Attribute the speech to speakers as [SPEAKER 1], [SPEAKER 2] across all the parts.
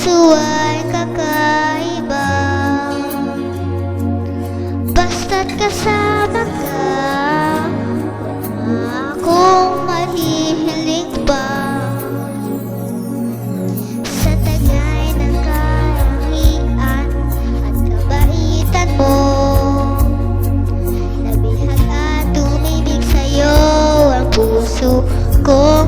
[SPEAKER 1] puso ay kakaiba. Basta't kasama ka Akong mahihilig ba? Sa tagay ng karangian At kabaitan mo Labihan at tumibig sa'yo Ang puso ko.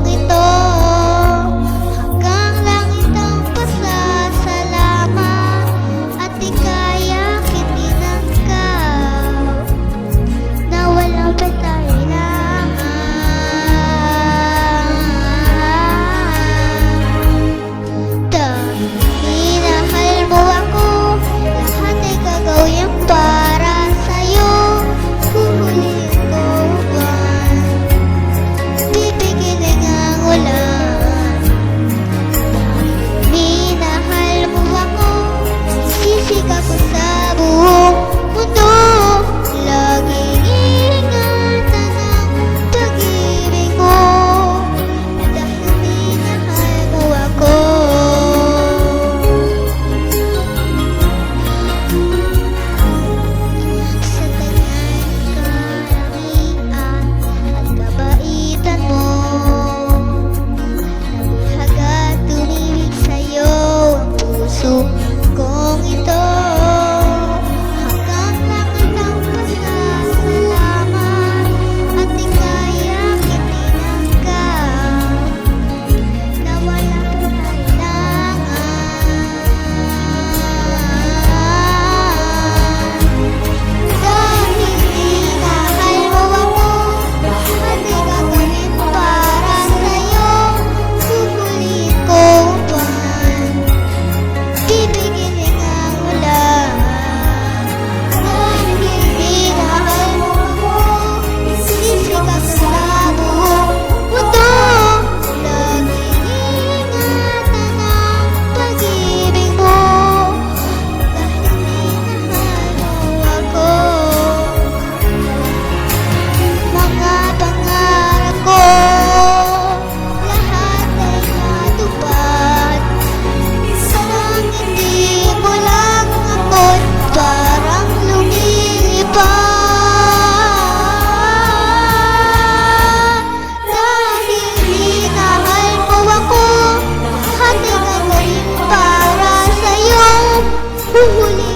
[SPEAKER 1] すご。